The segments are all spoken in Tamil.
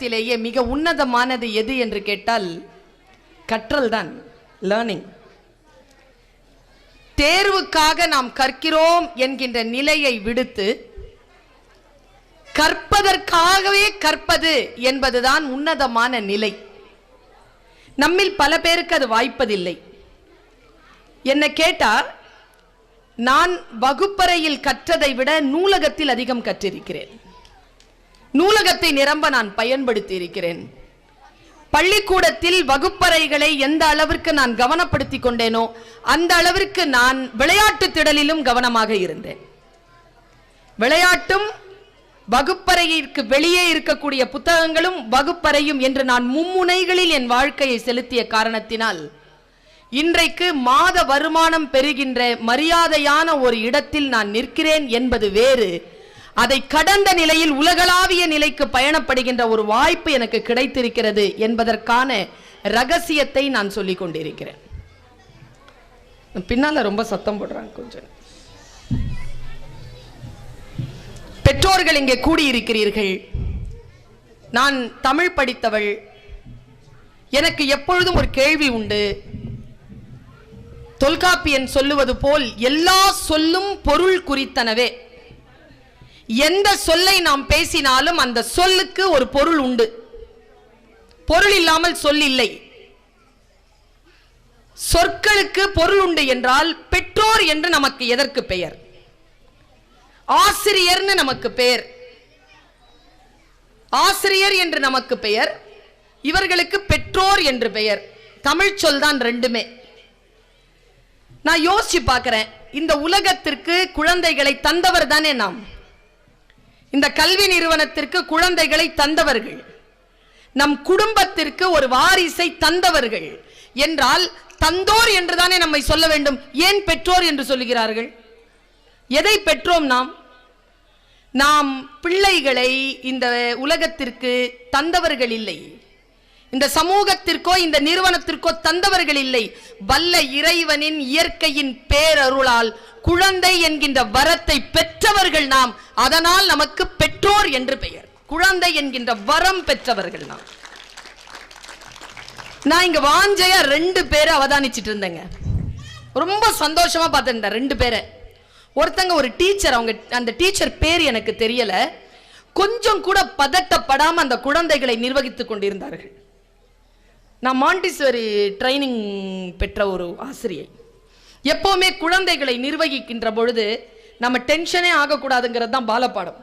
உலகத்திலேயே மிக உன்னதமானது எது என்று கேட்டால் கற்றல் தான் லேர்னிங் தேர்வுக்காக நாம் கற்கிறோம் என்கின்ற நிலையை விடுத்து கற்பதற்காகவே கற்பது என்பதுதான் உன்னதமான நிலை. நம்மில் பல பேருக்கு அது வாய்ப்பதில்லை. என்ன கேட்டா நான் வகுப்பறையில் கற்றதை விட நூலகத்தில் அதிகம் கற்றிருக்கிறேன். நூலகத்தை நிரம்ப நான் பயன்படுத்தி இருக்கிறேன் பள்ளிக்கூடத்தில் வகுப்பறைகளை எந்த அளவிற்கு நான் கவனப்படுத்தி கொண்டேனோ அந்த அளவிற்கு நான் விளையாட்டு திடலிலும் கவனமாக இருந்தேன். விளையாட்டும் வகுப்பறையிற்கு வெளியே இருக்கக்கூடிய புத்தகங்களும் வகுப்பறையும் என்று நான் மும்முனைகளில் என் வாழ்க்கையை செலுத்திய காரணத்தினால் இன்றைக்கு மாத வருமானம் பெறுகின்ற மரியாதையான ஒரு இடத்தில் நான் நிற்கிறேன் என்பது வேறு. அதை கடந்த நிலையில் உலகளாவிய நிலைக்கு பயணப்படுகின்ற ஒரு வாய்ப்பு எனக்கு கிடைத்திருக்கிறது என்பதற்கான ரகசியத்தை நான் சொல்லிக் கொண்டிருக்கிறேன். பின்னால ரொம்ப சத்தம் போடுறாங்க கொஞ்சம். பெற்றோர்கள் இங்கே கூடியிருக்கிறீர்கள். நான் தமிழ் படித்தவள். எனக்கு எப்பொழுதும் ஒரு கேள்வி உண்டு. தொல்காப்பியன் சொல்லுவது போல் எல்லா சொல்லும் பொருள் குறித்தனவே. எந்த சொல்லை நாம் பேசினாலும் அந்த சொல்லுக்கு ஒரு பொருள் உண்டு. பொருள் இல்லாமல் சொல் இல்லை. சொற்களுக்கு பொருள் உண்டு என்றால் பெற்றோர் என்று நமக்கு எதற்கு பெயர்? ஆசிரியர்னு நமக்கு பெயர். ஆசிரியர் என்று நமக்கு பெயர். இவர்களுக்கு பெற்றோர் என்று பெயர். தமிழ் சொல் தான் ரெண்டுமே. நான் யோசிச்சு பார்க்கிறேன். இந்த உலகத்திற்கு குழந்தைகளை தந்தவர் தானே நாம். இந்த கல்வி நிறுவனத்திற்கு குழந்தைகளை தந்தவர்கள். நம் குடும்பத்திற்கு ஒரு வாரிசை தந்தவர்கள். என்றால் தந்தோர் என்றுதானே நம்மை சொல்ல வேண்டும் ஏன் பெற்றோர் என்று சொல்லுகிறார்கள்? எதை பெற்றோம் நாம்? நாம் பிள்ளைகளை இந்த உலகத்திற்கு தந்தவர்கள் இல்லை. இந்த சமூகத்திற்கோ இந்த நிறுவனத்திற்கோ தந்தவர்கள் இல்லை. வல்ல இறைவனின் இயற்கையின் பேரருளால் குழந்தை என்கின்ற வரத்தை பெற்றவர்கள் நாம். அதனால் நமக்கு பெற்றோர் என்று பெயர். குழந்தை என்கின்ற வரம் பெற்றவர்கள் நாம். நான் இங்க வாஞ்சையா ரெண்டு பேரை அவதானிச்சிட்டு இருந்தேங்க. ரொம்ப சந்தோஷமா பார்த்துருந்தேன் ரெண்டு பேரை. ஒருத்தங்க ஒரு டீச்சர் அவங்க அந்த டீச்சர் பேர் எனக்கு தெரியல. கொஞ்சம் கூட பதட்டப்படாம அந்த குழந்தைகளை நிர்வகித்துக் கொண்டிருந்தார்கள். நான் மாண்டிஸ்வரி ட்ரைனிங் பெற்ற ஒரு ஆசிரியை. எப்போவுமே குழந்தைகளை நிர்வகிக்கின்ற பொழுது நம்ம டென்ஷனே ஆகக்கூடாதுங்கிறது தான் பாலப்பாடம்.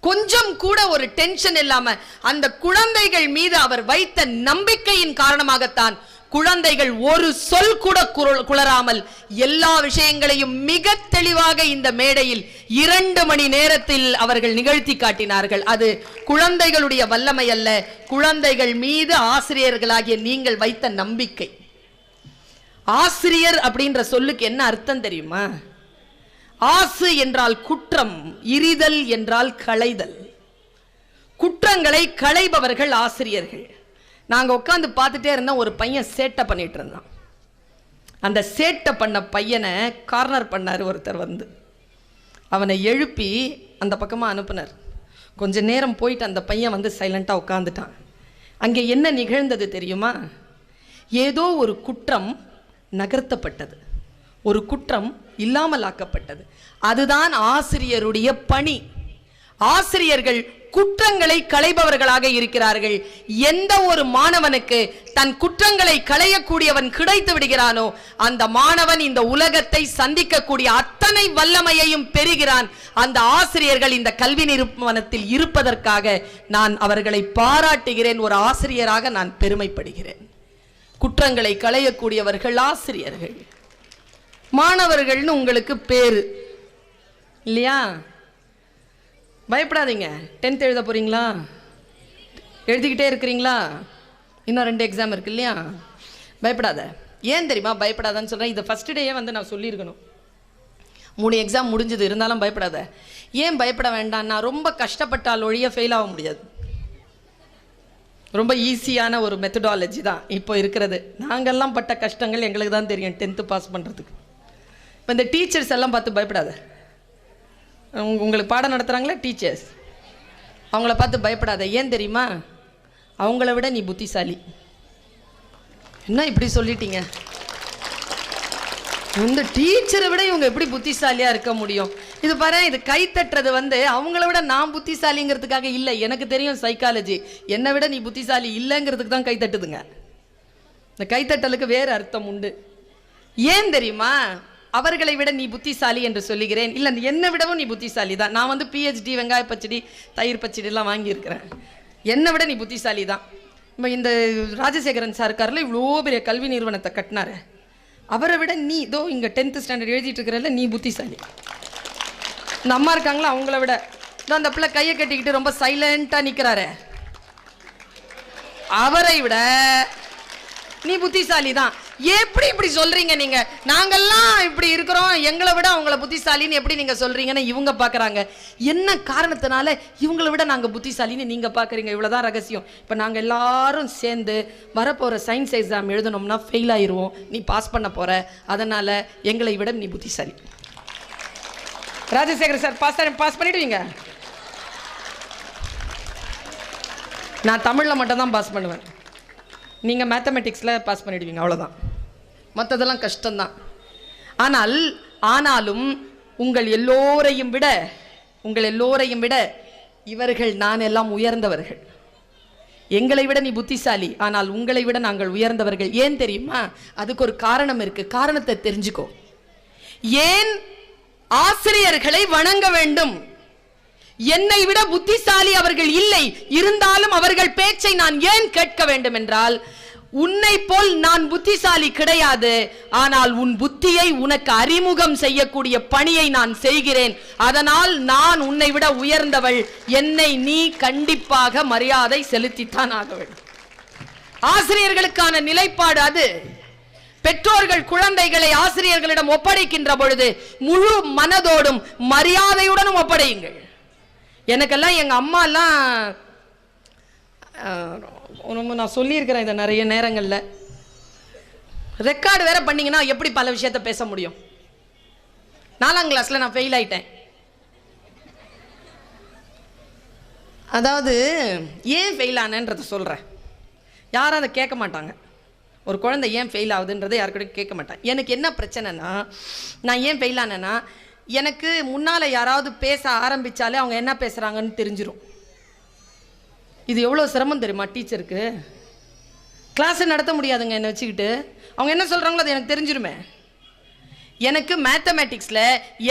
கொஞ்சம் கூட ஒரு டென்ஷன் இல்லாம அந்த குழந்தைகள் மீது அவர் வைத்த நம்பிக்கையின் காரணமாகத்தான் குழந்தைகள் ஒரு சொல் கூட குரல் குளராமல் எல்லா விஷயங்களையும் மிக தெளிவாக இந்த மேடையில் இரண்டு மணி நேரத்தில் அவர்கள் நிகழ்த்தி காட்டினார்கள். அது குழந்தைகளுடைய வல்லமை அல்ல குழந்தைகள் மீது ஆசிரியர்களாகிய நீங்கள் வைத்த நம்பிக்கை. ஆசிரியர் அப்படின்ற சொல்லுக்கு என்ன அர்த்தம் தெரியுமா? ஆசு என்றால் குற்றம் இரிதல் என்றால் களைதல். குற்றங்களை களைபவர்கள் ஆசிரியர்கள். நாங்கள் உட்காந்து பார்த்துட்டே இருந்தோம் ஒரு பையன் சேட்டை பண்ணிட்டு இருந்தான். அந்த சேட்டை பண்ண பையனை கார்னர் பண்ணார் ஒருத்தர் வந்து. அவனை எழுப்பி அந்த பக்கமாக அனுப்புனார். கொஞ்ச நேரம் போயிட்டு அந்த பையன் வந்து சைலண்ட்டாக உட்காந்துட்டான் அங்கே என்ன நிகழ்ந்தது தெரியுமா? ஏதோ ஒரு குற்றம் நகர்த்தப்பட்டது. ஒரு குற்றம் இல்லாமல் ஆக்கப்பட்டது அதுதான் ஆசிரியருடைய பணி. ஆசிரியர்கள் குற்றங்களை களைபவர்களாக இருக்கிறார்கள். எந்த ஒரு மாணவனுக்கு தன் குற்றங்களை களையக்கூடியவன் கிடைத்து விடுகிறானோ அந்த மாணவன் இந்த உலகத்தை சந்திக்கக்கூடிய அத்தனை வல்லமையையும் பெறுகிறான். அந்த ஆசிரியர்கள் இந்த கல்வி நிறுவனத்தில் இருப்பதற்காக நான் அவர்களை பாராட்டுகிறேன். ஒரு ஆசிரியராக நான் பெருமைப்படுகிறேன். குற்றங்களை களையக்கூடியவர்கள் ஆசிரியர்கள். மாணவர்கள்னு உங்களுக்கு பேரு. இல்லையா? பயப்படாதீங்க. டென்த் எழுத போகிறீங்களா எழுதிக்கிட்டே இருக்கிறீங்களா? இன்னும் ரெண்டு எக்ஸாம் இருக்கு இல்லையா? பயப்படாத. ஏன் தெரியுமா? பயப்படாதன்னு சொல்கிறேன் இதை ஃபஸ்ட் டேயே வந்து நான் சொல்லியிருக்கணும். மூணு எக்ஸாம் முடிஞ்சது. இருந்தாலும் பயப்படாத. ஏன் பயப்பட வேண்டாம்? நான் ரொம்ப கஷ்டப்பட்டால் ஒழிய ஃபெயில் ஆக முடியாது. ரொம்ப ஈஸியான ஒரு மெத்தடாலஜி தான் இப்போ இருக்கிறது. நாங்கெல்லாம் பட்ட கஷ்டங்கள் எங்களுக்கு தான் தெரியும். டென்த்து பாஸ் பண்ணுறதுக்கு இப்போ இந்த டீச்சர்ஸ் எல்லாம் பார்த்து பயப்படாத. உங்களுக்கு பாடம் நடத்துகிறாங்களே டீச்சர்ஸ். அவங்கள பார்த்து பயப்படாத. ஏன் தெரியுமா? அவங்கள விட நீ புத்திசாலி. என்ன இப்படி சொல்லிட்டீங்க? இந்த டீச்சரை விட இவங்க எப்படி புத்திசாலியாக இருக்க முடியும்? இது பாரு இது கை தட்டுறது வந்து அவங்கள விட நான் புத்திசாலிங்கிறதுக்காக இல்லை. எனக்கு தெரியும் சைக்காலஜி என்னை விட நீ புத்திசாலி இல்லைங்கிறதுக்கு தான் கை தட்டுதுங்க. இந்த கைத்தட்டலுக்கு வேறு அர்த்தம் உண்டு. ஏன் தெரியுமா? அவர்களை விட நீ புத்திசாலி என்று சொல்லுகிறேன். இல்லை என்னை விடவும் நீ புத்திசாலி தான். நான் வந்து பிஹெச்டி வெங்காய பச்சடி தயிர் பச்சடிலாம் வாங்கியிருக்கிறேன். என்னை விட நீ புத்திசாலி தான். இப்போ இந்த ராஜசேகரன் சார் இருக்கார்ல இவ்வளோ பெரிய கல்வி நிறுவனத்தை கட்டினாரு. அவரை விட நீ இதோ இங்கே டென்த்து ஸ்டாண்டர்ட் எழுதிட்டு இருக்கிறல நீ புத்திசாலி. இந்த அம்மா இருக்காங்களா அவங்கள விட. இதோ அந்த பிள்ளை கையை கட்டிக்கிட்டு ரொம்ப சைலண்ட்டாக நிற்கிறாரு அவரை விட நீ புத்திசாலி தான். எப்படி இப்படி சொல்றீங்க நீங்க? நாங்கெல்லாம் இப்படி இருக்கிறோம். எங்களை விட அவங்கள புத்திசாலின்னு எப்படி நீங்க சொல்றீங்கன்னு இவங்க பாக்குறாங்க. என்ன காரணத்தினால இவங்களை விட நாங்க புத்திசாலின்னு நீங்க பாக்குறீங்க? இவ்வளவுதான் ரகசியம். இப்ப நாங்க எல்லாரும் சேர்ந்து வரப்போற சயின்ஸ் எக்ஸாம் எழுதணும்னா ஃபெயில் ஆயிடுவோம் நீ பாஸ் பண்ண போற. அதனால எங்களை விட நீ புத்திசாலி. ராஜசேகர் சார் பாஸ் பாஸ் பண்ணிடுவீங்க? நான் தமிழில் மட்டும்தான் பாஸ் பண்ணுவேன். நீங்கள் மேத்தமெட்டிக்ஸில் பாஸ் பண்ணிடுவீங்க. அவ்வளோதான் மற்றதெல்லாம் கஷ்டம்தான். ஆனால் ஆனாலும் உங்கள் எல்லோரையும் விட உங்கள் எல்லோரையும் விட இவர்கள் நான் எல்லாம் உயர்ந்தவர்கள். எங்களை விட நீ புத்திசாலி ஆனால் உங்களை விட நாங்கள் உயர்ந்தவர்கள். ஏன் தெரியுமா? அதுக்கு ஒரு காரணம் இருக்கு. காரணத்தை தெரிஞ்சுக்கோ. ஏன் ஆசிரியர்களை வணங்க வேண்டும்? என்னை விட புத்திசாலி அவர்கள் இல்லை. இருந்தாலும் அவர்கள் பேச்சை நான் ஏன் கேட்க வேண்டும் என்றால் உன்னை போல் நான் புத்திசாலி கிடையாது. ஆனால் உன் புத்தியை உனக்கு அறிமுகம் செய்யக்கூடிய பணியை நான் செய்கிறேன். அதனால் நான் உன்னை விட உயர்ந்தவள். என்னை நீ கண்டிப்பாக மரியாதை செலுத்தித்தான் ஆக வேண்டும். ஆசிரியர்களுக்கான நிலைப்பாடு அது. பெற்றோர்கள் குழந்தைகளை ஆசிரியர்களிடம் ஒப்படைக்கின்ற பொழுது முழு மனதோடும் மரியாதையுடனும் ஒப்படையுங்கள். எனக்கெல்லாம் எங்க அம்மா ரொம்ப நான் சொல்லியிருக்கிறேன் இதை நிறைய நேரங்களில். ரெக்கார்டு வேற பண்ணீங்கன்னா எப்படி பல விஷயத்த பேச முடியும்? நாலாம் கிளாஸில் நான் ஃபெயில் ஆயிட்டேன். அதாவது ஏன் ஃபெயில் ஆனேன்றதை சொல்கிறேன் யாரும் அதை கேட்க மாட்டாங்க. ஒரு குழந்தை ஏன் ஃபெயில் ஆகுதுன்றதை யாருக்கிட்டையும் கேட்க மாட்டேன் எனக்கு என்ன பிரச்சனைனா நான் ஏன் ஃபெயில் ஆனேன்னா எனக்கு முன்னால் யாராவது பேச ஆரம்பித்தாலே அவங்க என்ன பேசுகிறாங்கன்னு தெரிஞ்சிடும் இது எவ்வளோ சிரமம் தெரியுமா டீச்சருக்கு? கிளாஸை நடத்த முடியாதுங்க என்னை வச்சுக்கிட்டு. அவங்க என்ன சொல்கிறாங்களோ அது எனக்கு தெரிஞ்சிருமே. எனக்கு மேத்தமேட்டிக்ஸில்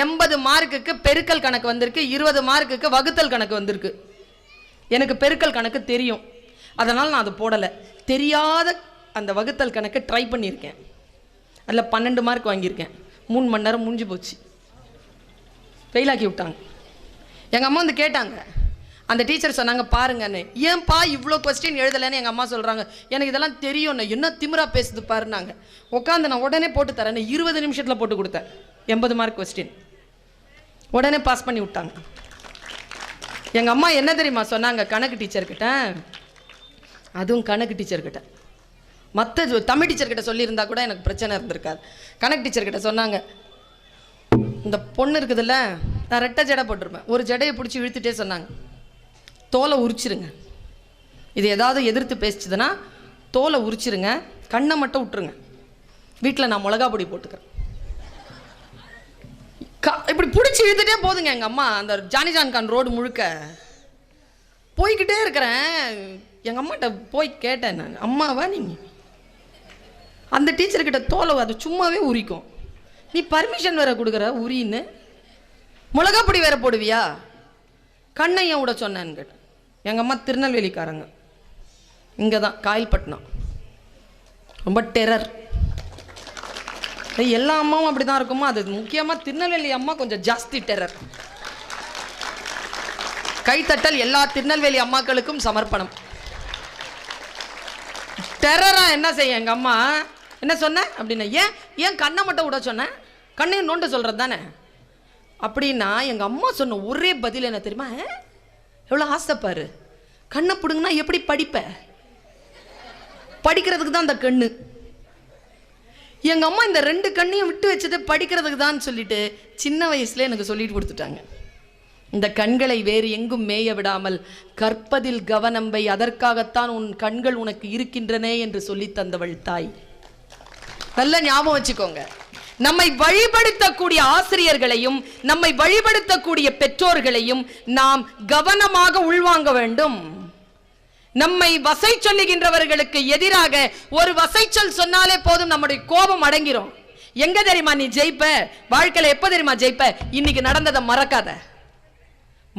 எண்பது மார்க்குக்கு பெருக்கல் கணக்கு வந்திருக்கு இருபது மார்க்குக்கு வகுத்தல் கணக்கு வந்திருக்கு. எனக்கு பெருக்கல் கணக்கு தெரியும். அதனால் நான் அது போடலை. தெரியாத அந்த வகுத்தல் கணக்கு ட்ரை பண்ணியிருக்கேன். அதில் பன்னெண்டு மார்க் வாங்கியிருக்கேன். மூணு மணி நேரம் முடிஞ்சு போச்சு. ஃபெயிலாக்கி விட்டாங்க. எங்கள் அம்மா வந்து கேட்டாங்க அந்த டீச்சர் சொன்னாங்க பாருங்கன்னு. ஏன்பா இவ்வளோ கொஸ்டின் எழுதலைன்னு எங்கள் அம்மா சொல்கிறாங்க எனக்கு இதெல்லாம் தெரியும்ண்ணே என்ன திமிரா பேசுது பாருனாங்க உட்காந்து நான் உடனே போட்டு தரேன் இருபது நிமிஷத்தில் போட்டு கொடுத்தேன். எண்பது மார்க் கொஸ்டின் உடனே பாஸ் பண்ணி விட்டாங்க. எங்கள் அம்மா என்ன தெரியுமா சொன்னாங்க கணக்கு டீச்சர்கிட்ட அதுவும் கணக்கு டீச்சர்கிட்ட மற்ற தமிழ் டீச்சர்கிட்ட சொல்லியிருந்தா கூட எனக்கு பிரச்சனை இருந்திருக்காது. கணக்கு டீச்சர்கிட்ட சொன்னாங்க இந்த பொண்ணு இருக்குதுல்ல நான் ரெட்டை ஜடை போட்டிருப்பேன். ஒரு ஜடையை பிடிச்சி இழுத்துட்டே சொன்னாங்க. தோலை உரிச்சிருங்க. இது ஏதாவது எதிர்த்து பேசிச்சதுன்னா தோலை உரிச்சிருங்க கண்ணை மட்டும் விட்டுருங்க. வீட்டில் நான் மிளகா பொடி போட்டுக்கிறேன். க- இப்படி பிடிச்சி இழுத்துட்டே போதுங்க எங்கள் அம்மா. அந்த ஜானி ஜான்கான் ரோடு முழுக்க. போய்கிட்டே இருக்கிறேன். எங்கள் அம்மாட்ட போய் கேட்டேன் நான். அம்மாவா நீங்கள் அந்த டீச்சர்கிட்ட தோலை அது சும்மாவே உரிக்கும். நீ பர்மிஷன் வேற கொடுக்குற உரின்னு. மிளகா பொடி வேற போடுவியா? கண்ணை ஏன் விட சொன்னேன்னு கேட்டேன். எங்கள் அம்மா திருநெல்வேலிக்காரங்க. இங்கே தான் காயல்பட்டினம். ரொம்ப டெரர் எல்லா அம்மாவும் அப்படி தான் இருக்குமா? அது முக்கியமாக திருநெல்வேலி அம்மா கொஞ்சம் ஜாஸ்தி டெரர் கைத்தட்டல் எல்லா திருநெல்வேலி அம்மாக்களுக்கும் சமர்ப்பணம். டெரரா என்ன செய்ய எங்கள் அம்மா? என்ன சொன்ன? அப்படின்னு ஏன் ஏன் கண்ணை மட்டும் விட சொன்னேன் கண்ணையும் நோண்ட சொல்கிறது தானே அப்படின்னா எங்கள் அம்மா சொன்ன ஒரே பதில் என்ன தெரியுமா? எவ்வளோ ஆசைப்பாரு கண்ணை பிடுங்கன்னா எப்படி படிப்ப? படிக்கிறதுக்கு தான் அந்த கண்ணு. எங்க அம்மா இந்த ரெண்டு கண்ணையும் விட்டு வச்சுட்டு படிக்கிறதுக்கு தான் சொல்லிட்டு சின்ன வயசுல எனக்கு சொல்லிட்டு கொடுத்துட்டாங்க. இந்த கண்களை வேறு எங்கும் மேய விடாமல் கற்பதில் கவனம் வை அதற்காகத்தான் உன் கண்கள் உனக்கு இருக்கின்றனே என்று சொல்லி தந்தவள் தாய். நல்ல ஞாபகம் வச்சுக்கோங்க. நம்மை வழிபடுத்தக்கூடிய ஆசிரியர்களையும் நம்மை வழிபடுத்தக்கூடிய பெற்றோர்களையும் நாம் கவனமாக உள்வாங்க வேண்டும். நம்மை வசை சொல்லுகின்றவர்களுக்கு எதிராக ஒரு வசைச்சொல் சொன்னாலே போதும் நம்முடைய கோபம் அடங்கிரும். எங்க தெரியுமா நீ ஜெயிப்ப? வாழ்க்கையில எப்ப தெரியுமா ஜெயிப்ப? இன்னைக்கு நடந்ததை மறக்காத.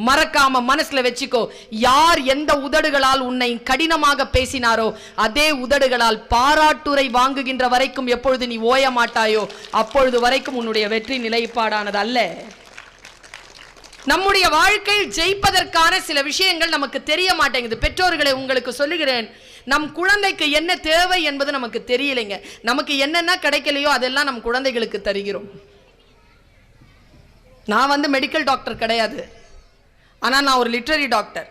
மறக்காம மனசுல வச்சுக்கோ. யார் எந்த உதடுகளால் உன்னை கடினமாக பேசினாரோ அதே உதடுகளால் பாராட்டுரை வாங்குகின்ற வரைக்கும் எப்பொழுது நீ ஓய மாட்டாயோ அப்பொழுது வரைக்கும் உன்னுடைய வெற்றி நிலைப்பாடானது அல்ல. நம்முடைய வாழ்க்கையில் ஜெயிப்பதற்கான சில விஷயங்கள் நமக்கு தெரிய மாட்டேங்குது. பெற்றோர்களை உங்களுக்கு சொல்லுகிறேன் நம் குழந்தைக்கு என்ன தேவை என்பது நமக்கு தெரியலைங்க. நமக்கு என்னென்ன கிடைக்கலையோ அதெல்லாம் நம் குழந்தைகளுக்கு தருகிறோம். நான் வந்து மெடிக்கல் டாக்டர் கிடையாது. ஆனால் நான் ஒரு லிட்ரரி டாக்டர்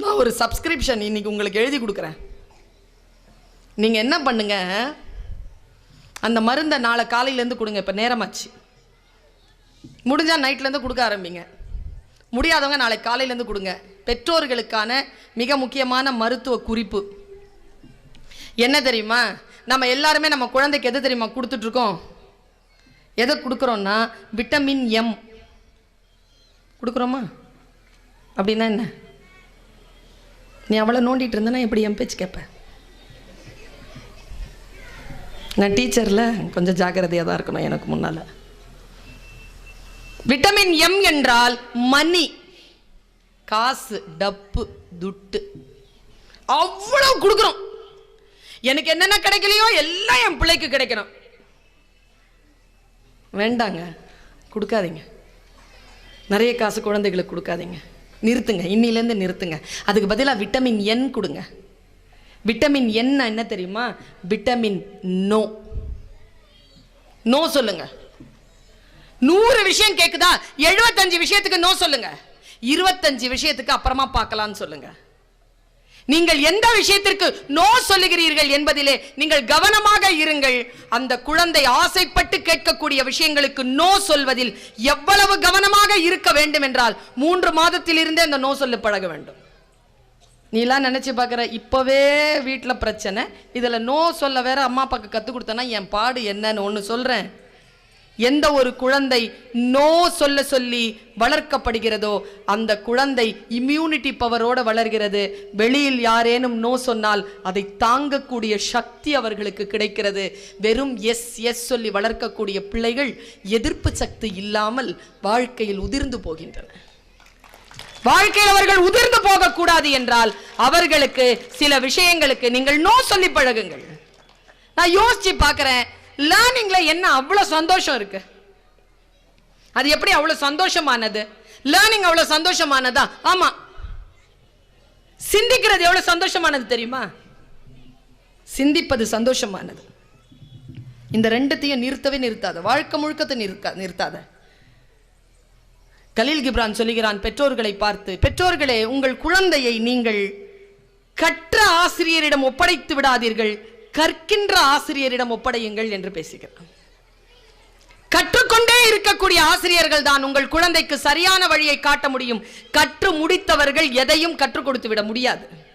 நான் ஒரு சப்ஸ்கிரிப்ஷன் இன்றைக்கி உங்களுக்கு எழுதி கொடுக்குறேன். நீங்கள் என்ன பண்ணுங்க? அந்த மருந்தை நாளை காலையிலேருந்து கொடுங்க இப்போ நேரமாச்சு. முடிஞ்சால் நைட்லேருந்து கொடுக்க ஆரம்பிங்க. முடியாதவங்க நாளை காலையிலேருந்து கொடுங்க. பெற்றோர்களுக்கான மிக முக்கியமான மருத்துவ குறிப்பு. என்ன தெரியுமா? நம்ம எல்லாருமே நம்ம குழந்தைக்கு எது தெரியுமா கொடுத்துட்ருக்கோம் எதை கொடுக்குறோன்னா விட்டமின் எம் கொடுக்குறோமா? அப்படின்னா என்ன? நீ அவளை நோண்டிட்டு இருந்தனா எப்படி என் பேச்சு கேட்பேன் நான் டீச்சரில் கொஞ்சம் ஜாக்கிரதையாக தான் இருக்கணும் எனக்கு முன்னால். விட்டமின் எம் என்றால் மணி காசு டப்பு துட்டு. அவ்வளவு கொடுக்குறோம் எனக்கு என்னென்ன கிடைக்கலையோ எல்லாம் என் பிள்ளைக்கு கிடைக்கணும். வேண்டாங்க கொடுக்காதீங்க. நிறைய காசு குழந்தைகளுக்கு கொடுக்காதீங்க. நிறுத்துங்க. இன்னிலேருந்து நிறுத்துங்க. அதுக்கு பதிலாக விட்டமின் என் கொடுங்க. விட்டமின் என் என்ன தெரியுமா? விட்டமின் நோ நோ சொல்லுங்க. நூறு விஷயம் கேட்குதா எழுபத்தஞ்சு விஷயத்துக்கு நோ சொல்லுங்க. இருபத்தஞ்சு விஷயத்துக்கு அப்புறமா பார்க்கலான்னு சொல்லுங்கள் நீங்கள் எந்த விஷயத்திற்கு நோ சொல்லுகிறீர்கள் என்பதிலே நீங்கள் கவனமாக இருங்கள். அந்த குழந்தை ஆசைப்பட்டு கேட்கக்கூடிய விஷயங்களுக்கு நோ சொல்வதில் எவ்வளவு கவனமாக இருக்க வேண்டும் என்றால் மூன்று மாதத்திலிருந்தே அந்த நோ சொல்லு பழக வேண்டும். நீலாம் நினச்சி பார்க்குற இப்போவே வீட்டில் பிரச்சனை. இதில் நோ சொல்ல வேற அம்மா அப்பாவுக்கு கற்றுக் கொடுத்தனா என் பாடு என்னன்னு ஒன்று சொல்கிறேன் எந்த ஒரு குழந்தை நோ சொல்ல சொல்லி வளர்க்கப்படுகிறதோ அந்த குழந்தை இம்யூனிட்டி பவரோட வளர்கிறது. வெளியில் யாரேனும் நோ சொன்னால் அதை தாங்கக்கூடிய சக்தி அவர்களுக்கு கிடைக்கிறது. வெறும் எஸ் எஸ் சொல்லி வளர்க்கக்கூடிய பிள்ளைகள் எதிர்ப்பு சக்தி இல்லாமல் வாழ்க்கையில் உதிர்ந்து போகின்றன. வாழ்க்கையில் அவர்கள் உதிர்ந்து போகக்கூடாது என்றால் அவர்களுக்கு சில விஷயங்களுக்கு நீங்கள் நோ சொல்லி பழகுங்கள். நான் யோசிச்சு பார்க்கிறேன் லேர்னிங்ல என்ன அவ்வளவு சந்தோஷம் இருக்கு? அது எப்படி அவ்வளவு சந்தோஷமானது? லேர்னிங் அவ்வளவு சந்தோஷமானதா? ஆமா. சிந்திக்கிறது எவ்வளவு சந்தோஷமானது தெரியுமா? சிந்திப்பது சந்தோஷமானது. இந்த ரெண்டுத்தையும் நிறுத்தவே நிறுத்தாத. வாழ்க்கை முழுக்கத்தை நிறுத்தா நிறுத்தாத. கலீல் கிப்ரான் சொல்லுகிறான் பெற்றோர்களை பார்த்து பெற்றோர்களே உங்கள் குழந்தையை நீங்கள் கற்ற ஆசிரியரிடம் ஒப்படைத்து விடாதீர்கள். கற்கின்ற ஆசிரியரிடம் ஒப்படையுங்கள் என்று பேசுகிறார். கற்றுக்கொண்டே இருக்கக்கூடிய ஆசிரியர்கள் தான் உங்கள் குழந்தைக்கு சரியான வழியை காட்ட முடியும். கற்று முடித்தவர்கள் எதையும் கற்றுக் கொடுத்து விட முடியாது.